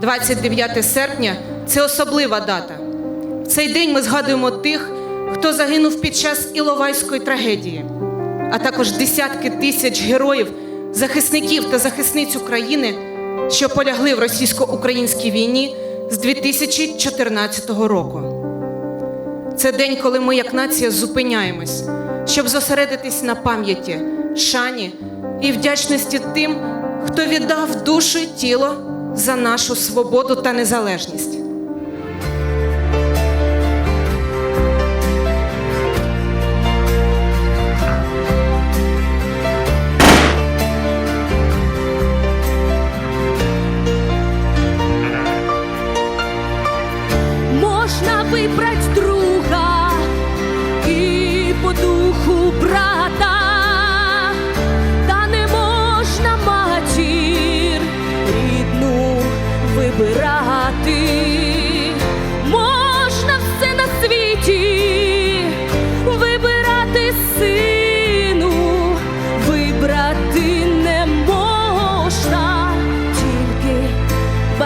29 серпня це особлива дата. В цей день ми згадуємо тих, хто загинув під час Іловайської трагедії, а також десятки тисяч героїв, захисників та захисниць України, що полягли в російсько-українській війні з 2014 року. Це день, коли ми, як нація, зупиняємось, щоб зосередитись на пам'яті, шані і вдячності тим, хто віддав душу тіло за нашу свободу та незалежність.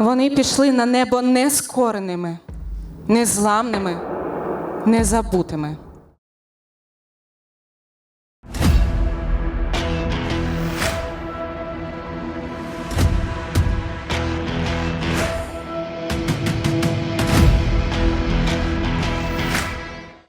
Вони пішли на небо нескореними, незламними, незабутими.